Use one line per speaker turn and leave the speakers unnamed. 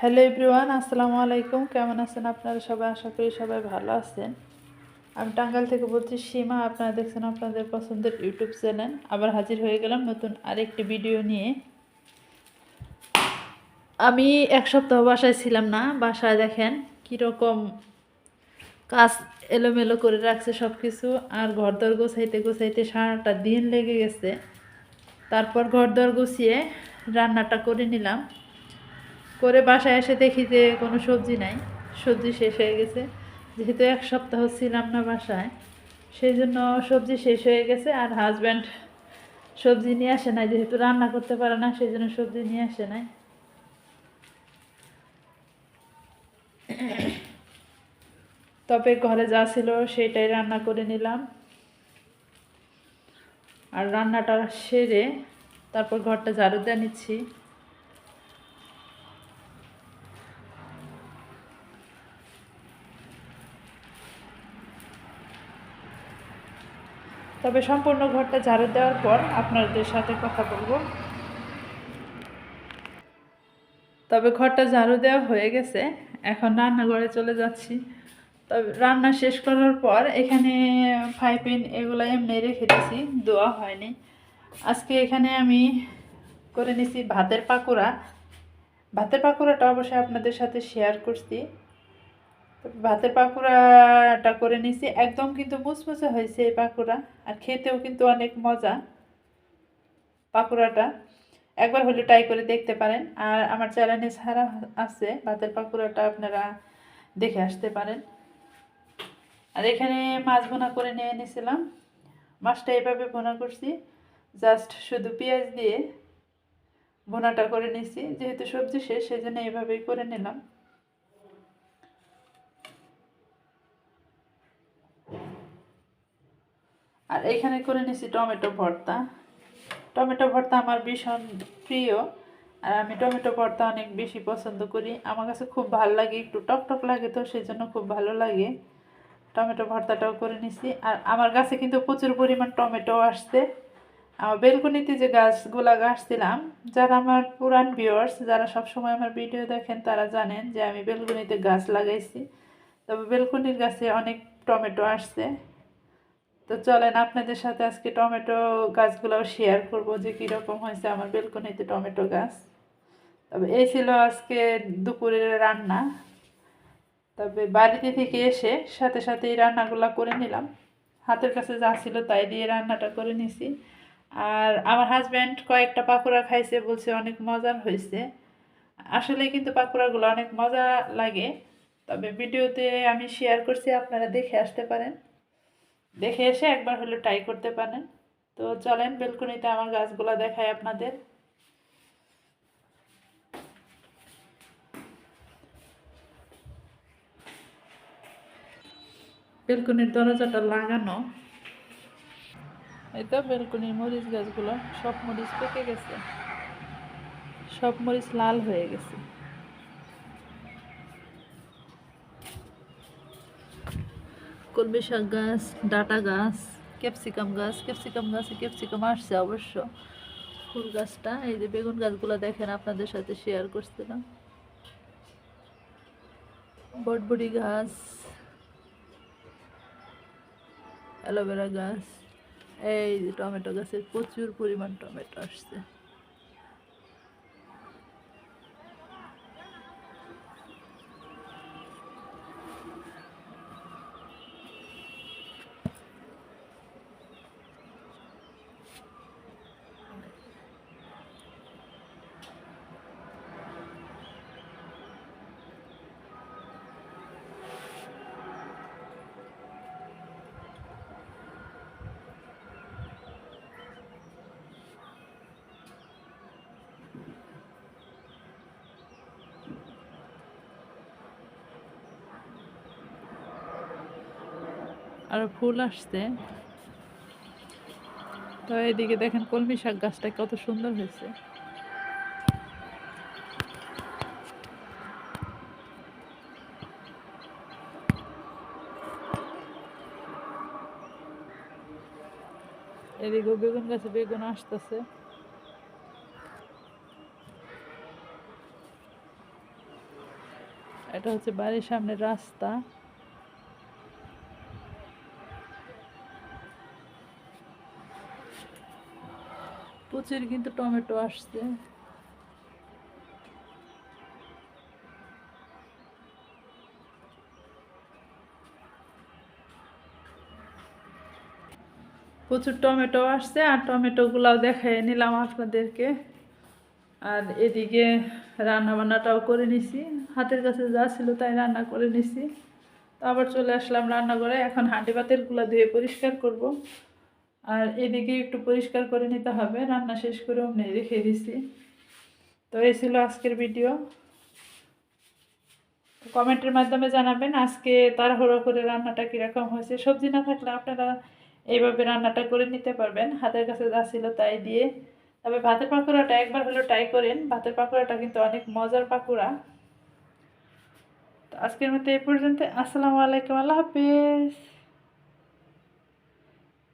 Hello everyone, আসসালামু আলাইকুম। কেমন আছেন আপনারা সবাই? আশা করি সবাই ভালো আছেন। আমি টাঙ্গাইল থেকে বলছি, সীমা, আপনারা দেখছেন আপনাদের পছন্দের ইউটিউব চ্যানেল। আবার হাজির হয়ে গেলাম নতুন আরেকটি ভিডিও নিয়ে। আমি এক সপ্তাহ বাসায় ছিলাম না। বাসায় দেখেন কীরকম কাজ এলোমেলো করে রাখছে সব কিছু আর ঘর দর গোছাইতে গোছাইতে সারাটা দিন লেগে গেছে। তারপর ঘর দর গুছিয়ে রান্নাটা করে নিলাম। করে বাসায় এসে দেখি যে কোনো সবজি নাই। সবজি শেষ হয়ে গেছে। যেহেতু এক সপ্তাহ ছিলাম না বাসায়, সেই জন্য সবজি শেষ হয়ে গেছে আর হাজব্যান্ড সবজি নিয়ে আসে নাই। যেহেতু রান্না করতে পারে না, সেই জন্য সবজি নিয়ে আসে নাই। তবে ঘরে যা ছিল সেটাই রান্না করে নিলাম। আর রান্নাটা সেরে তারপর ঘরটা ঝাড়ু দিয়ে নিচ্ছি। তবে সম্পূর্ণ ঘরটা ঝাড়ু দেওয়ার পর আপনাদের সাথে কথা বলব। তবে ঘরটা ঝাড়ু দেওয়া হয়ে গেছে, এখন রান্নাঘরে চলে যাচ্ছি। তবে রান্না শেষ করার পর এখানে ফাইপিন এগুলো এমনি রেখে দিয়েছি দেওয়া হয়নি। আজকে এখানে আমি করে নিছি ভাতের পাকোড়া। ভাতের পাকোড়াটা অবশ্যই আপনাদের সাথে শেয়ার করছি। ভাতের পাকোড়াটা করে নিছি। একদম কিন্তু মুচমুচে হয়েছে এই পাকোড়া, আর খেতেও কিন্তু অনেক মজা পাকোড়াটা। একবার হলে ট্রাই করে দেখতে পারেন। আর আমার চ্যানেলে ছাড়া আছে, ভাতের পাকোড়াটা আপনারা দেখে আসতে পারেন। আর এখানে মাছ ভোনা করে নিয়ে নিয়েছিলাম মাছটা এভাবে ভোনা করছি। জাস্ট শুধু পেঁয়াজ দিয়ে ভোনাটা করে নিছি। যেহেতু সবজি শেষ সেই জন্য এভাবেই করে নিলাম। আর এখানে করে নিছি টমেটো ভর্তা। টমেটো ভর্তা আমার ভীষণ প্রিয়, আর আমি টমেটো ভর্তা অনেক বেশি পছন্দ করি। আমার কাছে খুব ভালো লাগে, একটু টক টক লাগে তো সেই জন্য খুব ভালো লাগে। টমেটো ভর্তাটাও করে নিছি। আর আমার গাছে কিন্তু প্রচুর পরিমাণ টমেটো আসছে। আমার বেলকনিতে যে গাছগুলা গাছছিলাম, যারা আমার পুরান ভিউয়ার্স যারা সব সময় আমার ভিডিও দেখেন, তারা জানেন যে আমি বেলকনিতে গাছ লাগাইছি। তবে বেলকনির গাছে অনেক টমেটো আসছে। তো চলেন আপনাদের সাথে আজকে টমেটো গাছগুলোও শেয়ার করব যে কীরকম হয়েছে আমার বেলকনিতে টমেটো গাছ। তবে এই ছিল আজকে দুপুরের রান্না। তবে বাড়িতে থেকে এসে সাথে সাথে এই রান্নাগুলো করে নিলাম। হাতের কাছে যা ছিল তাই দিয়ে রান্নাটা করে নিছি। আর আমার হাজব্যান্ড কয়েকটা পাকোড়া খাইছে বলছে অনেক মজার হয়েছে। আসলে কিন্তু পাকোড়াগুলো অনেক মজা লাগে। তবে ভিডিওতে আমি শেয়ার করছি, আপনারা দেখে আসতে পারেন। দেখে এসে একবার হলে ট্রাই করতে পারেন। তো চলেন বেলকনিতে আমার গাছগুলো দেখাই আপনাদের। বেলকনির দরজাটা লাগানো। এই তো বেলকনির মরিচ গাছগুলো সব মরিচ পেকে গেছে। সব মরিচ লাল হয়ে গেছে। কলমি শাক গাছ, ডাটা গাছ, ক্যাপসিকাম গাছ, ক্যাপসিকাম গাছে ক্যাপসিকাম আসছে অবশ্য। ফুল গাছটা, এই যে বেগুন গাছগুলো দেখেন, আপনাদের সাথে শেয়ার করছিলাম। বটবড়ি গাছ, অ্যালোভেরা গাছ, এই যে টমেটো গাছের প্রচুর পরিমাণ টমেটো আসছে। আর ফুল আসছে। তো এইদিকে দেখেন কলমি শাক গাছটা কত সুন্দর হয়েছে। এদিকেও বেগুন গাছে বেগুন আসতেছে। এটা হচ্ছে বাড়ির সামনে রাস্তা। প্রচুর কিন্তু টমেটো আসছে। প্রচুর টমেটো আসছে, আর টমেটোগুলাও দেখাই নিলাম আপনাদেরকে। আর এদিকে রান্না বান্নাটাও করে নিছি। হাতের কাছে যা ছিল তাই রান্না করে নিছি। তো আবার চলে আসলাম রান্না করে এখন হাঁটি পাতেরগুলো ধুয়ে পরিষ্কার করব। আর এদিকে একটু পরিষ্কার করে নিতে হবে, রান্না শেষ করে অমনি রেখে দিছি। তো এই ছিল আজকের ভিডিও। কমেন্টের মাধ্যমে জানাবেন আজকে তাড়াহুড়ো করে রান্নাটা কীরকম হয়েছে। সবজি না থাকলে আপনারা এইভাবে রান্নাটা করে নিতে পারবেন। হাতের কাছে যা ছিল তাই দিয়ে। তবে ভাতের পাকোড়াটা একবার হলেও ট্রাই করেন। ভাতের পাকোড়াটা কিন্তু অনেক মজার পাকোড়া। তো আজকের মতো এই পর্যন্ত। আসসালামু আলাইকুম। আল্লাহ হাফিজ।